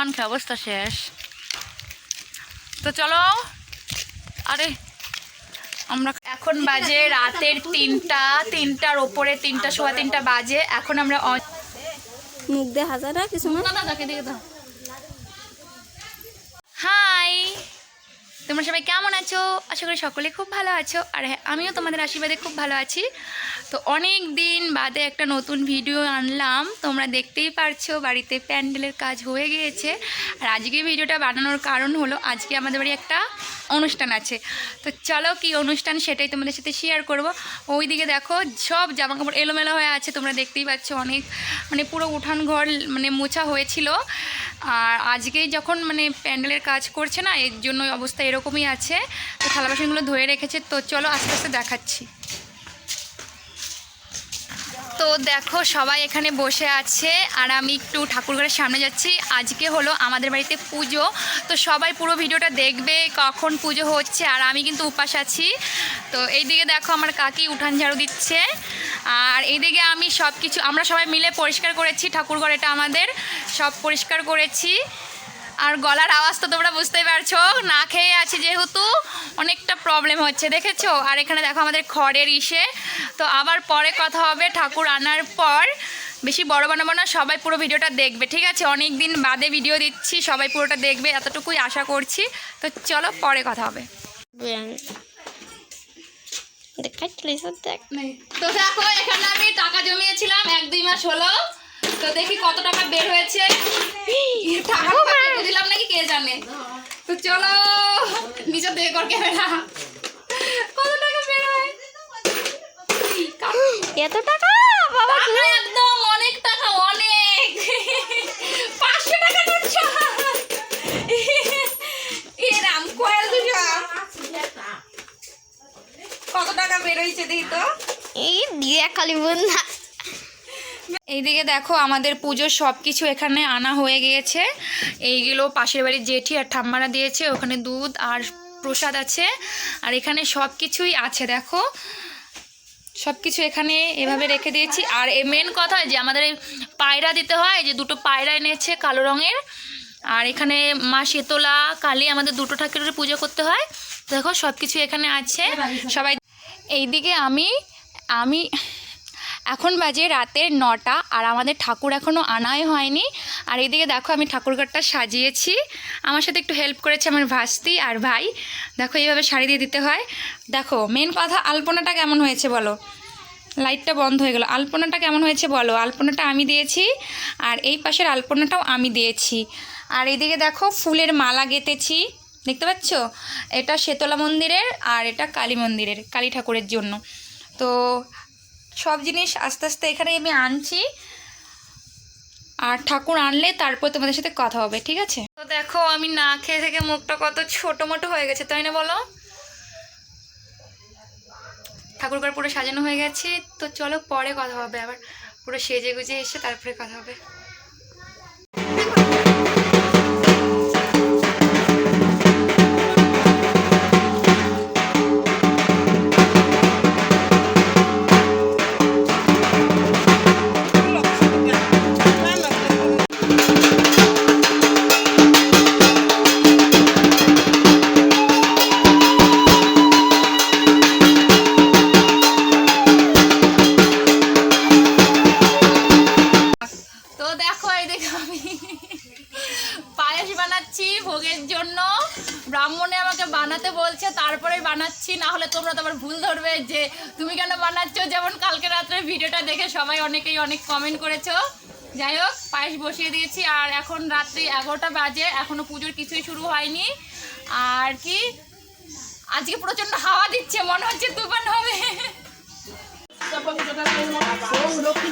পান খেয়ে অবস্থা শেষ। তো চলো আরে আমরা এখন বাজে রাতের তিনটা তিনটার ওপরে তিনটা সোয়া তিনটা বাজে এখন আমরা মুখ দেখা যায় না কিছু না। দাও। হাই। তোমরা সবাই কেমন আছো? আশা করি সকলে খুব ভালো আছো। আর হ্যাঁ আমিও তোমাদের আশীর্বাদে খুব ভালো আছি। তো অনেক দিন বাদে একটা নতুন ভিডিও আনলাম। তোমরা দেখতেই পারছ, বাড়িতে প্যান্ডেলের কাজ হয়ে গিয়েছে। আর আজকে ভিডিওটা বানানোর কারণ হলো, আজকে আমাদের বাড়ি একটা অনুষ্ঠান আছে। তো চলো কি অনুষ্ঠান সেটাই তোমাদের সাথে শেয়ার করব। ওই দিকে দেখো, সব জামা কাপড় এলোমেলো হয়ে আছে, তোমরা দেখতেই পাচ্ছ অনেক মানে পুরো উঠান ঘর মানে মোছা হয়েছিল। আর আজকেই যখন মানে প্যান্ডেলের কাজ করছে না, এর জন্য অবস্থা এরকমই আছে। তো থালা বাসনগুলো ধুয়ে রেখেছে, তো চলো আস্তে আস্তে দেখাচ্ছি। তো দেখো, সবাই এখানে বসে আছে আর আমি একটু ঠাকুরঘরের সামনে যাচ্ছি। আজকে হলো আমাদের বাড়িতে পুজো। তো সবাই পুরো ভিডিওটা দেখবে কখন পুজো হচ্ছে আর আমি কিন্তু উপাস আছি। তো এইদিকে দেখো আমার কাকি উঠান ঝাড়ু দিচ্ছে। আর এইদিকে আমি সব কিছু আমরা সবাই মিলে পরিষ্কার করেছি ঠাকুরঘর, এটা আমাদের। সব পরিষ্কার করেছি। আর গলার আওয়াজ তো তোমরা বুঝতেই পারছ। না খেয়ে আছি যেহেতু অনেকটা প্রবলেম হচ্ছে দেখেছ? আর এখানে দেখো আমাদের খড়ের ইসে। তো আবার পরে কথা হবে ঠাকুর আনার পর। বেশি বড় বানাবো না সবাই পুরো ভিডিওটা দেখবে ঠিক আছে? অনেক দিন বাদে ভিডিও দিচ্ছি সবাই পুরোটা দেখবে এতটুকুই আশা করছি। তো চলো পরে কথা হবে। তো দেখো এখানে আমি টাকা জমিয়েছিলাম এক দুই মাস হলো। তো দেখি কত টাকা বের হয়েছে। টাকা কেটে দিলাম নাকি কে জানে? তো চলো নিচে দেখে কর ক্যামেরা। কত টাকা বের হয়? এত টাকা? বাবা একদম অনেক টাকা অনেক। পাঁচশো টাকা নোট। এরাম কয়েল কত টাকা বেরোইছে দেখি তো? এই দিয়ে খালি বন্ধা। এইদিকে দেখো আমাদের পুজোর সব কিছু এখানে আনা হয়ে গিয়েছে। এইগুলো পাশের বাড়ির জেঠি আর ঠাম্মারা দিয়েছে, ওখানে দুধ আর প্রসাদ আছে। আর এখানে সব কিছুই আছে, দেখো। সব কিছু এখানে এভাবে রেখে দিয়েছি। আর এ মেন কথা যে আমাদের পায়রা দিতে হয়, যে দুটো পায়রা এনেছে কালো রঙের। আর এখানে মা শীতলা, কালী আমাদের দুটো ঠাকুরের পুজো করতে হয়। দেখো সব কিছু এখানে আছে। সবাই এইদিকে আমি আমি এখন বাজে রাতের নটা, আর আমাদের ঠাকুর এখনও আনাই হয়নি। আর এদিকে দেখো আমি ঠাকুরঘরটা সাজিয়েছি। আমার সাথে একটু হেল্প করেছে আমার ভাস্তি আর ভাই। দেখো এইভাবে শাড়ি দিয়ে দিতে হয়। দেখো মেন কথা আলপনাটা কেমন হয়েছে বলো? লাইটটা বন্ধ হয়ে গেল। আলপনাটা কেমন হয়েছে বলো? আলপনাটা আমি দিয়েছি, আর এই পাশের আলপনাটাও আমি দিয়েছি। আর এইদিকে দেখো ফুলের মালা গেঁথেছি। দেখতে পাচ্ছ? এটা শেতলা মন্দিরের আর এটা কালী মন্দিরের, কালী ঠাকুরের জন্য। তো সব জিনিস আস্তে আস্তে এখানে আমি আনছি। আর ঠাকুর আনলে তারপর তোমাদের সাথে কথা হবে, ঠিক আছে? তো দেখো, আমি না খেয়ে থেকে মুখটা কত ছোট মোটো হয়ে গেছে, তাই না বলো? ঠাকুরঘর পুরো সাজানো হয়ে গেছে, তো চলো পরে কথা হবে, আবার পুরো সেজে গুজে এসে তারপরে কথা হবে। ভোগের জন্য। ব্রাহ্মণে আমাকে বানাতে বলছে, তারপরে বানাচ্ছি, না হলে তোমরা তো আবার ভুল ধরবে যে তুমি কেন বানাচ্ছ? যেমন কালকে রাত্রে ভিডিওটা দেখে সবাই অনেকেই অনেক কমেন্ট করেছ। যাই হোক, পায়েস বসিয়ে দিয়েছি, আর এখন রাত্রি এগারোটা বাজে এখনও পুজোর কিছুই শুরু হয়নি। আর কি? আজকে প্রচণ্ড হাওয়া দিচ্ছে, মনে হচ্ছে তুফান হবে। লক্ষ্মী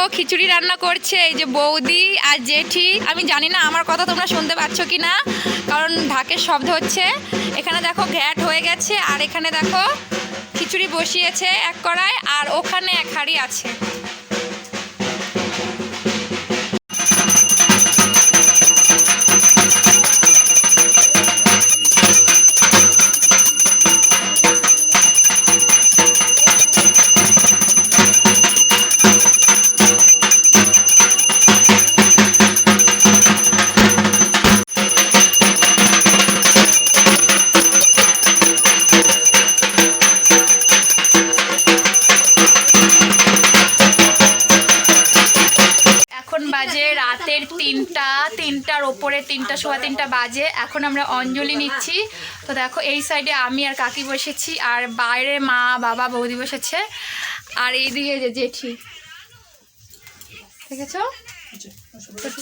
দেখো খিচুড়ি রান্না করছে এই যে বৌদি আর জেঠি। আমি জানি না আমার কথা তোমরা শুনতে পাচ্ছ কি না কারণ ঢাকের শব্দ হচ্ছে। এখানে দেখো ঘ্যাট হয়ে গেছে, আর এখানে দেখো খিচুড়ি বসিয়েছে এক কড়াই, আর ওখানে এক হাঁড়ি আছে। বাজে এখন আমরা অঞ্জলি নিচ্ছি। তো দেখো, এই সাইডে আমি আর কাকি বসেছি, আর বাইরে মা, বাবা, বৌদি বসেছে। আর এইদিকে যে জেঠি। দেখেছ?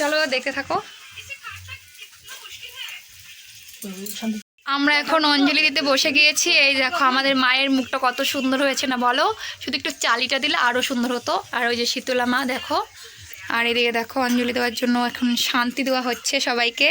চলো দেখতে থাকো। আমরা এখন অঞ্জলি দিতে বসে গিয়েছি। এই দেখো, আমাদের মায়ের মুখটা কত সুন্দর হয়েছে না বলো? শুধু একটু চালিটা দিলে আরও সুন্দর হতো। আর ওই যে শীতলা মা, দেখো। আর এদিকে দেখো, অঞ্জলি দেওয়ার জন্য এখন শান্তি দেওয়া হচ্ছে সবাইকে।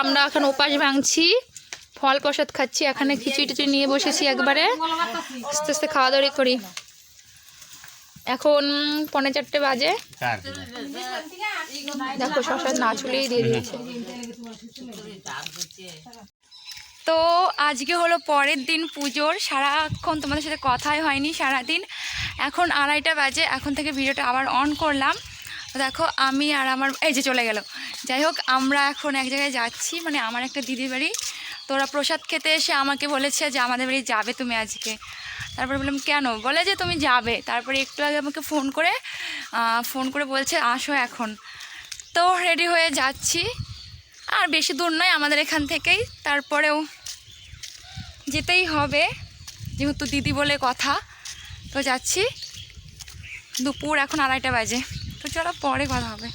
আমরা এখন উপাস ভাঙছি। ফল প্রসাদ খাচ্ছি। এখানে খিচুড়ি টিচুড়ি নিয়ে বসেছি একবারে। আস্তে আস্তে খাওয়া দাওয়া করি। এখন পনেরো চারটে বাজে। দেখো শশা না চুলেই দিয়ে দিয়েছে। তো আজকে হলো পরের দিন পুজোর। সারাক্ষণ তোমাদের সাথে কথাই হয়নি সারাদিন। এখন আড়াইটা বাজে। এখন থেকে ভিডিওটা আবার অন করলাম। দেখো আমি আর আমার এই যে চলে গেল। যাই হোক আমরা এখন এক জায়গায় যাচ্ছি মানে আমার একটা দিদির বাড়ি। তো ওরা প্রসাদ খেতে এসে আমাকে বলেছে যে, আমাদের বাড়ি যাবে তুমি আজকে। তারপরে বললাম, কেন? বলে যে, তুমি যাবে। তারপরে একটু আগে আমাকে ফোন করে ফোন করে বলছে, আসো এখন। তো রেডি হয়ে যাচ্ছি। আর বেশি দূর নয়, আমাদের এখান থেকেই। তারপরেও যেতেই হবে, যেহেতু দিদি বলে কথা। তো যাচ্ছি। দুপুর এখন আড়াইটা বাজে। তো চলো, পরে কথা হবে।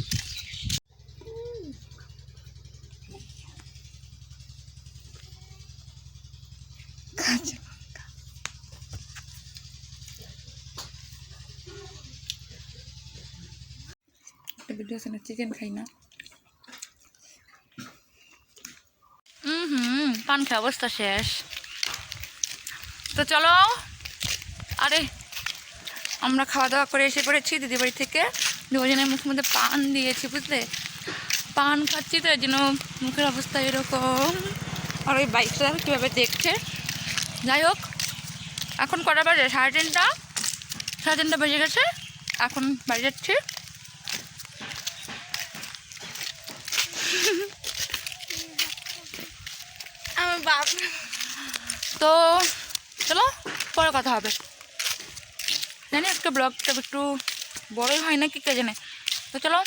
ভিডিও না চিকেন খাই না। পান খাওয়া অবস্থা শেষ। তো চলো, আরে, আমরা খাওয়া দাওয়া করে এসে পড়েছি দিদি বাড়ি থেকে। দুজনের মুখের মধ্যে পান দিয়েছি, বুঝলে? পান খাচ্ছি তো যেন মুখের অবস্থা এরকম। আর ওই বাইকটা কীভাবে দেখছে? যাই হোক, এখন কটা বাজে? সাড়ে তিনটা? সাড়ে তিনটা বেজে গেছে। এখন বাড়ি যাচ্ছি। আমার বাপ তো চলো পরে কথা হবে। জানি আজকে ব্লগটা একটু বড়ই হয় না, কি কে জানে। তো চলো